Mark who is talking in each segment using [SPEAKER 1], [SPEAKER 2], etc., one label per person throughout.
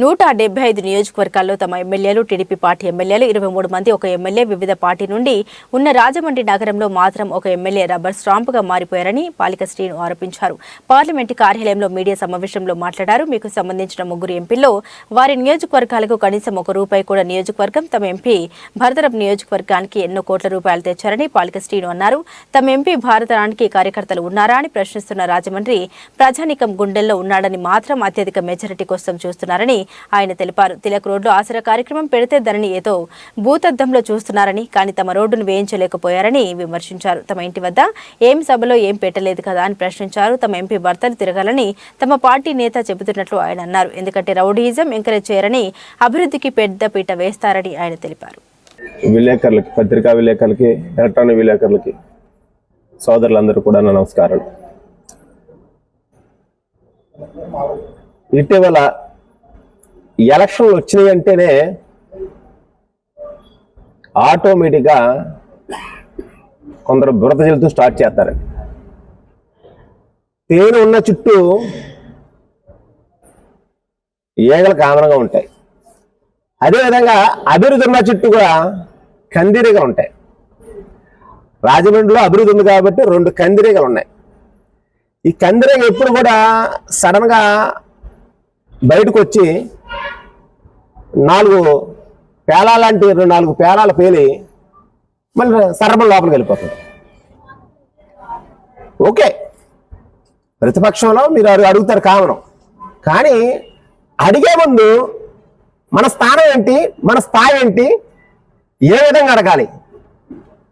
[SPEAKER 1] నూట డెబ్బై ఐదు నియోజకవర్గాల్లో తమ ఎమ్మెల్యేలు టీడీపీ పార్టీ ఎమ్మెల్యేలు ఇరవై మూడు మంది ఒక ఎమ్మెల్యే వివిధ పార్టీ నుండి ఉన్న రాజమండ్రి నగరంలో మాత్రం ఒక ఎమ్మెల్యే రబ్బర్ స్టాంపుగా మారిపోయారని పాలిక శ్రీను ఆరోపించారు. పార్లమెంటు కార్యాలయంలో మీడియా సమావేశంలో మాట్లాడారు. మీకు సంబంధించిన ముగ్గురు ఎంపీల్లో వారి నియోజకవర్గాలకు కనీసం ఒక రూపాయి కూడా నియోజకవర్గం తమ ఎంపీ భరతరం నియోజకవర్గానికి ఎన్నో కోట్ల రూపాయలు తెచ్చారని పాలిక శ్రీను అన్నారు. తమ ఎంపీ భారతరానికి కార్యకర్తలు ఉన్నారా అని ప్రశ్నిస్తున్న రాజమండ్రి ప్రజానికం గుండెల్లో ఉన్నాడని మాత్రం అత్యధిక మెజారిటీ కోసం చూస్తున్నారని ఆయన తెలిపారు. తిలక్ రోడ్డు ఆసరా కార్యక్రమం పెడితే దానిని ఏదో భూతద్దంలో చూస్తున్నారని కానీ తమ రోడ్డును వేయించలేకపోయారని విమర్శించారు. తమ ఇంటి వద్ద ఏం సభలో ఏం పెట్టలేదు కదా అని ప్రశ్నించారు. తమ ఎంపీ భర్తలు తిరగాలని తమ పార్టీ నేత చెబుతున్నట్లు ఆయన అన్నారు. ఎందుకంటే రౌడీయిజం ఎంకరేజ్ చేయరని అభివృద్ధికి పెద్ద పీట వేస్తారని ఆయన తెలిపారు.
[SPEAKER 2] విలేకరులకి పత్రికా విలేకరులకి ఎలక్ట్రానిక్ విలేకరులకి సోదరులందరూ కూడా నా నమస్కారం ఇటీవల ఎలక్షన్లు వచ్చినాయి అంటేనే ఆటోమేటిక్గా కొందరు బురద జల్లుతూ స్టార్ట్ చేస్తారు. తేనె ఉన్న చుట్టూ ఏగలు కామనంగా ఉంటాయి. అదేవిధంగా అభివృద్ధి ఉన్న చుట్టూ కూడా కందిరీగా ఉంటాయి. రాజమండ్రిలో అభివృద్ధి ఉంది కాబట్టి రెండు కందిరీగలు ఉన్నాయి. ఈ కందిరీగ ఎప్పుడు కూడా సడన్గా బయటకు వచ్చి నాలుగు పేలాలంటే రెండు నాలుగు పేలాలు పేలి మళ్ళీ సరబం లోపలికి వెళ్ళిపోతుంది. ఓకే. ప్రతిపక్షంలో మీరు అడుగుతారు కామనం. కానీ అడిగే ముందు మన స్థానం ఏంటి మన స్థాయి ఏంటి ఏ విధంగా అడగాలి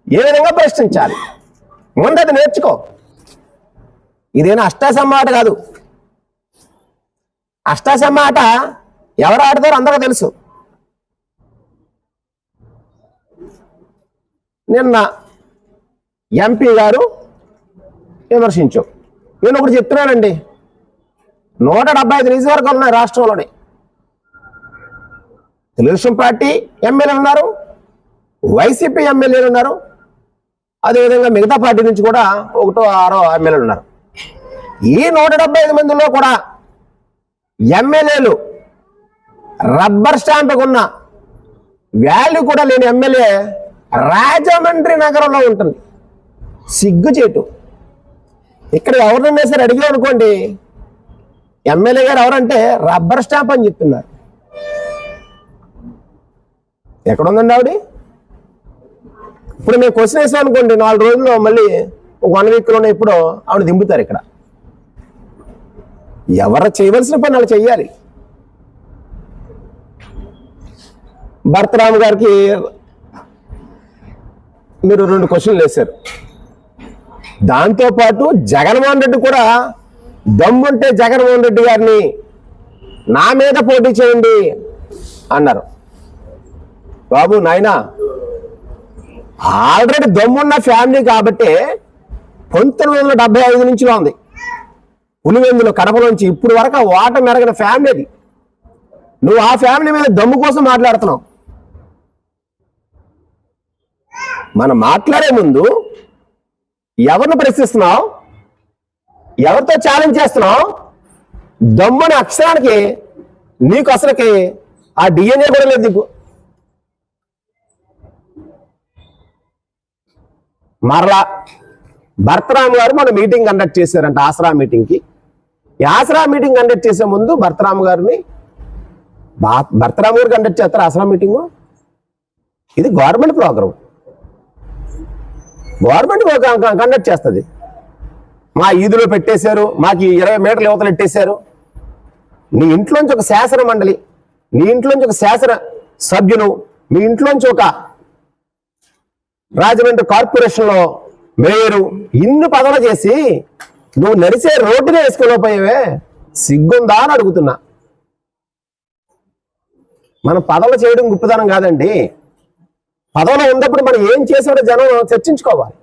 [SPEAKER 2] ఏ విధంగా ప్రశ్నించాలి ముందు అది నేర్చుకో. ఇదేనా అష్టాసమ్మ ఆట కాదు. అష్టాసమ్మ ఆట ఎవరు ఆడతారో అందరికీ తెలుసు. నిన్న ఎంపీ గారు విమర్శించు నేను ఒకటి చెప్తున్నానండి. నూట డెబ్బై ఐదు నియోజకవర్గాలు ఉన్నాయి రాష్ట్రంలోని. తెలుగుదేశం పార్టీ ఎమ్మెల్యేలు ఉన్నారు. వైసీపీ ఎమ్మెల్యేలు ఉన్నారు. అదేవిధంగా మిగతా పార్టీ నుంచి కూడా ఒకటో ఆరో ఎమ్మెల్యేలు ఉన్నారు. ఈ నూట ఐదు మందిలో కూడా ఎమ్మెల్యేలు రబ్బర్ స్టాంప్ ఉన్న వాల్యూ కూడా లేని ఎమ్మెల్యే రాజమండ్రి నగరంలో ఉంటుంది. సిగ్గుచేటు ఇక్కడ ఎవరినైనా సరే అడిగాం అనుకోండి ఎమ్మెల్యే గారు ఎవరంటే రబ్బర్ స్టాంప్ అని చెప్తున్నారు. ఎక్కడ ఉందండి ఆవిడ? ఇప్పుడు మేము క్వశ్చన్ వేసాం అనుకోండి నాలుగు రోజుల్లో మళ్ళీ ఒక వన్ వీక్లోనే ఇప్పుడు ఆవిడ దింపుతారు ఇక్కడ. ఎవరు చేయవలసిన పని వాళ్ళు చెయ్యాలి భరతరామ్ గారికి మీరు రెండు క్వశ్చన్లు వేశారు. దాంతోపాటు జగన్మోహన్ రెడ్డి కూడా దమ్ముంటే జగన్మోహన్ రెడ్డి గారిని నా మీద పోటీ చేయండి అన్నారు. బాబు నాయనా ఆల్రెడీ దమ్మున్న ఫ్యామిలీ కాబట్టి పంతొమ్మిది వందల డెబ్బై ఐదు నుంచిలో ఉంది పులివెందులో కడప నుంచి ఇప్పుడు వరకు ఆ ఓట మెరగిన ఫ్యామిలీ అది. నువ్వు ఆ ఫ్యామిలీ మీద దమ్ము కోసం మాట్లాడుతున్నావు. మనం మాట్లాడే ముందు ఎవరిని ప్రశ్నిస్తున్నావు? ఎవరితో ఛాలెంజ్ చేస్తున్నావు? దమ్ముని అక్షరానికి నీకు అసలుకి ఆ డిఎన్ఏ కూడా లేదు నీకు. మరలా భర్తరామ్ గారు మన మీటింగ్ కండక్ట్ చేశారంట ఆసరా మీటింగ్కి ఈ ఆసరా మీటింగ్ కండక్ట్ చేసే ముందు భర్తరామ్ గారిని బా- భర్తరామ్ గారు కండక్ట్ చేస్తారు ఆసరా మీటింగు ఇది గవర్నమెంట్ ప్రోగ్రామ్ గవర్నమెంట్ కండక్ట్ చేస్తుంది. మా ఈదులో పెట్టేశారు మాకు ఇరవై మీటర్లు యువతలు పెట్టేశారు నీ ఇంట్లోంచి ఒక శాసన మండలి నీ ఇంట్లోంచి ఒక శాసన సభ్యులు మీ ఇంట్లోంచి ఒక రాజమండ్రి కార్పొరేషన్లో మేయరు ఇన్ని పదవులు చేసి నువ్వు నడిచే రోడ్డునే వేసుకోలేకపోయావే? సిగ్గుందా అని అడుగుతున్నా. మనం పదవులు చేయడం గొప్పతనం కాదండి. పదవిలో ఉన్నప్పుడు మనం ఏం చేసాడో జనం చర్చించుకోవాలి.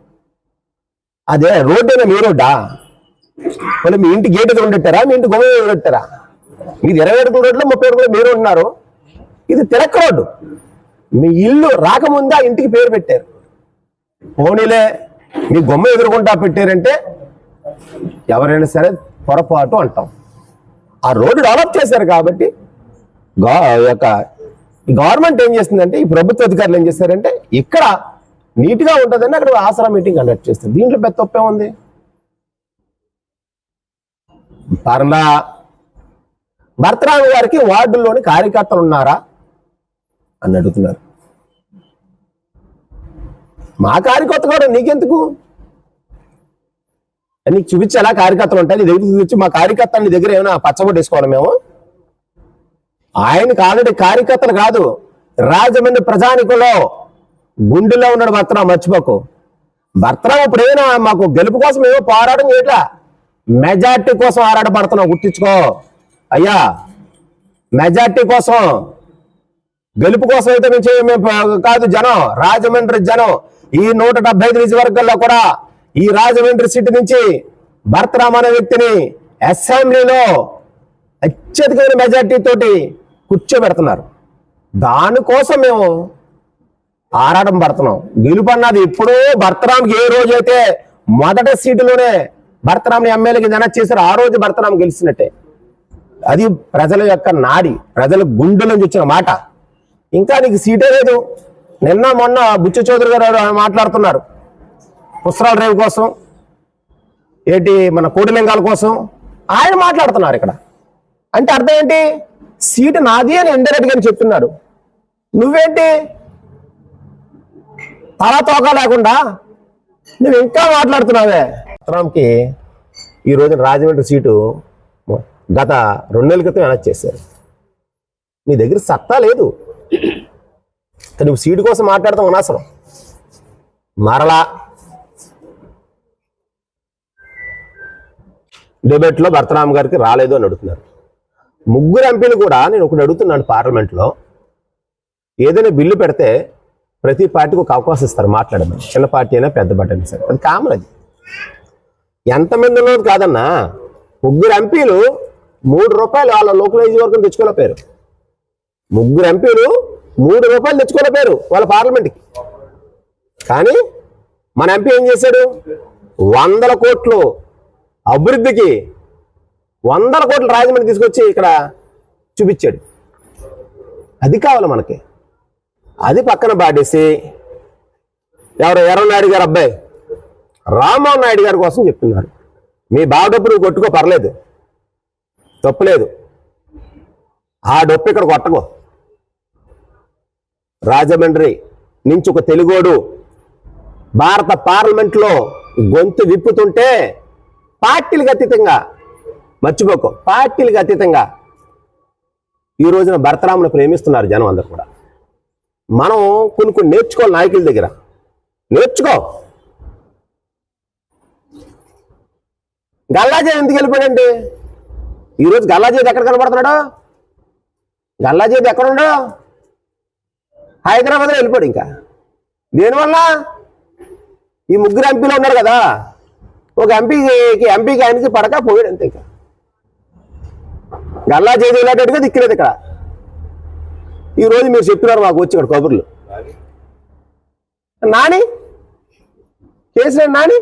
[SPEAKER 2] అదే రోడ్డేనా మీ రోడ్డా? మళ్ళీ మీ ఇంటి గేట్ ఉండెట్టారా మీ ఇంటి గొప్ప ఉండెట్టారా మీది ఇరవై అడుగుల రోడ్లో ముప్పై అడుగులు మీరు ఉంటున్నారు ఇది తిరక్ రోడ్డు. మీ ఇల్లు రాకముందా ఆ ఇంటికి పేరు పెట్టారు. పోనీలే మీ గొమ్మ ఎదురుకుంటా పెట్టారంటే ఎవరైనా సరే పొరపాటు అంటాం. ఆ రోడ్డు డెవలప్ చేశారు కాబట్టి యొక్క గవర్నమెంట్ ఏం చేస్తుందంటే ఈ ప్రభుత్వ అధికారులు ఏం చేస్తారంటే ఇక్కడ నీట్గా ఉంటుందని అక్కడ ఆసరా మీటింగ్ కండక్ట్ చేస్తారు. దీంట్లో పెద్ద తప్పే ఉంది? పర్లా భర్తరాము గారికి వార్డుల్లోని కార్యకర్తలు ఉన్నారా? అని అడుగుతున్నారు. మా కార్యకర్త కూడా నీకెందుకు? నీకు చూపించాలా కార్యకర్తలు ఉంటాయి నీ దగ్గర చూపించి మా కార్యకర్తల నీ దగ్గర ఏమైనా పచ్చబొట్టు వేసుకోవాలి మేము? ఆయనకు ఆల్రెడీ కార్యకర్తలు కాదు రాజమండ్రి ప్రజానికులో. గుండెలో ఉన్నాడు భర్తరావు మర్చిపోకు. భర్తరావు ఇప్పుడు ఏమైనా మాకు గెలుపు కోసం ఏమో పోరాటం చేయట్లా? మెజార్టీ కోసం ఆరాటపడుతున్నాం గుర్తించుకో. అయ్యా మెజార్టీ కోసం. గెలుపు కోసం అయితే మేము చేయ- మేము కాదు జనం రాజమండ్రి జనం. ఈ నూట డెబ్బై ఐదు నియోజకవర్గాల్లో కూడా ఈ రాజమండ్రి సిటీ నుంచి భర్తరామ్ అనే వ్యక్తిని అసెంబ్లీలో అత్యధికమైన మెజార్టీ తోటి కూర్చోబెడుతున్నారు. దానికోసం మేము ఆరాటం పడుతున్నాం. గెలుపు అన్నది ఎప్పుడూ భర్తరామ్కి ఏ రోజు అయితే మొదటి సీటులోనే భర్తరామ్ని ఎమ్మెల్యేకి జన చేశారు ఆ రోజు భర్తరామ్ గెలిచినట్టే. అది ప్రజల యొక్క నాడి ప్రజల గుండెల నుంచి వచ్చిన మాట. ఇంకా నీకు సీటే లేదు. నిన్న మొన్న బుచ్చ చౌదరి గారు మాట్లాడుతున్నారు. పుస్తకాల రేవు కోసం ఏంటి మన కోటిలింగాల కోసం. ఆయన మాట్లాడుతున్నారు ఇక్కడ. అంటే అర్థం ఏంటి? సీటు నాది అని ఇండైరెక్ట్గా చెప్తున్నారు. నువ్వేంటి? తల తోక లేకుండా నువ్వు ఇంకా మాట్లాడుతున్నావే. రామ్కి ఈ రోజున రాజమండ్రి సీటు గత రెండు నెలల క్రితం వెనక్కి చేశారు. నీ దగ్గర సత్తా లేదు. నువ్వు సీటు కోసం మాట్లాడతాం అనవసరం. మరలా డిబేట్లో భర్తరామ్ గారికి రాలేదు అని అడుగుతున్నారు. ముగ్గురు ఎంపీలు కూడా నేను ఒకటి అడుగుతున్నాను పార్లమెంట్లో. ఏదైనా బిల్లు పెడితే ప్రతి పార్టీకి ఒక అవకాశం ఇస్తారు మాట్లాడమని చిన్న పార్టీ అయినా పెద్ద పార్టీ అయినా సరే. అది కామన్ అది. ఎంతమంది ఉన్నది కాదన్నా ముగ్గురు ఎంపీలు మూడు రూపాయలు వాళ్ళ లోకలైజ్ వరకు తెచ్చుకోలేకపోయారు ముగ్గురు ఎంపీలు మూడు రూపాయలు తెచ్చుకోలేకపోయారు వాళ్ళ పార్లమెంట్కి. కానీ మన ఎంపీ ఏం చేశాడు? వందల కోట్లు అభివృద్ధికి వందల కోట్లు రాజమండ్రి తీసుకొచ్చి ఇక్కడ చూపించాడు. అది కావాలి మనకి. అది పక్కన పాడేసి ఎవరు ఎర్రనాయుడు గారు అబ్బాయి రామ్మోహన్ నాయుడు గారి కోసం చెప్తున్నారు. మీ బావ డబ్బు నువ్వు కొట్టుకో పర్లేదు. తప్పులేదు ఆ డొప్పు ఇక్కడ కొట్టకో. రాజమండ్రి నుంచి ఒక తెలుగోడు భారత పార్లమెంట్లో గొంతు విప్పుతుంటే పార్టీలకు అతీతంగా మర్చిపోకో. పార్టీలకు అతీతంగా ఈ రోజున భరతరామును ప్రేమిస్తున్నారు జనం అందరు కూడా. మనం కొన్ని కొన్ని నేర్చుకోవాలి నాయకుల దగ్గర. నేర్చుకో. గల్లాజే ఎందుకు వెళ్ళిపోయాడండి? ఈరోజు గల్లాజేది ఎక్కడ కనబడుతున్నాడు? గల్లాజేది ఎక్కడ ఉండడు హైదరాబాద్లో వెళ్ళిపోడు ఇంకా. దేనివల్ల? ఈ ముగ్గురు ఎంపీలు ఉన్నారు కదా. ఒక ఎంపీకి ఎంపీకి ఆయనకి పడక పోయాడు అంతే ఇంకా. గల్లా చేతి వెళ్ళేటట్టుగా దిక్కులేదు ఇక్కడ. ఈ రోజు మీరు చెప్తున్నారు మాకు వచ్చి ఇక్కడ కబుర్లు. నాని? కేసీఆర్ నాని?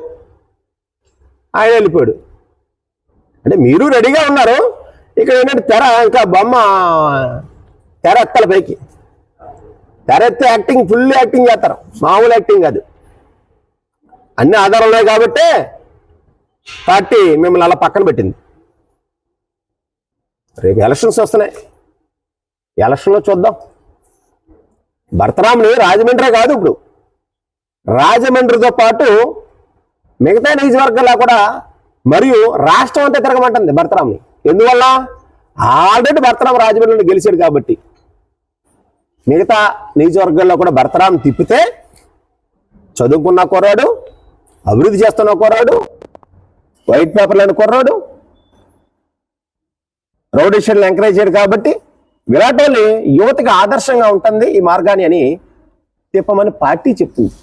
[SPEAKER 2] ఆయన వెళ్ళిపోయాడు. అంటే మీరు రెడీగా ఉన్నారు. ఇక్కడ ఏంటంటే తెర ఇంకా బొమ్మ తెర ఎత్తాలి పైకి. తెర ఎత్తే యాక్టింగ్ ఫుల్ యాక్టింగ్ చేస్తారు. మామూలు యాక్టింగ్ కాదు. అన్ని ఆధారాలు ఉన్నాయి కాబట్టి పార్టీ మిమ్మల్ని అలా పక్కన పెట్టింది. రేపు ఎలక్షన్స్ వస్తున్నాయి. ఎలక్షన్లో చూద్దాం. భర్తరాముని రాజమండ్రే కాదు ఇప్పుడు. రాజమండ్రితో పాటు మిగతా నియోజకవర్గాల్లో కూడా మరియు రాష్ట్రం అంతా తిరగమంటుంది భరతరాముని. ఎందువల్ల? ఆల్రెడీ భర్తరాం రాజమండ్రిని గెలిచాడు కాబట్టి. మిగతా నియోజకవర్గాల్లో కూడా భర్తరాం తిప్పితే చదువుకున్న కుర్రాడు అభివృద్ధి చేస్తున్న కుర్రాడు వైట్ పేపర్లను కుర్రాడు రౌడీషన్లు ఎంకరేజ్ చేయడు కాబట్టి విరాట్ కోహ్లీ యువతకి ఆదర్శంగా ఉంటుంది ఈ మార్గాన్ని అని తిప్పమని పార్టీ చెప్తుంది.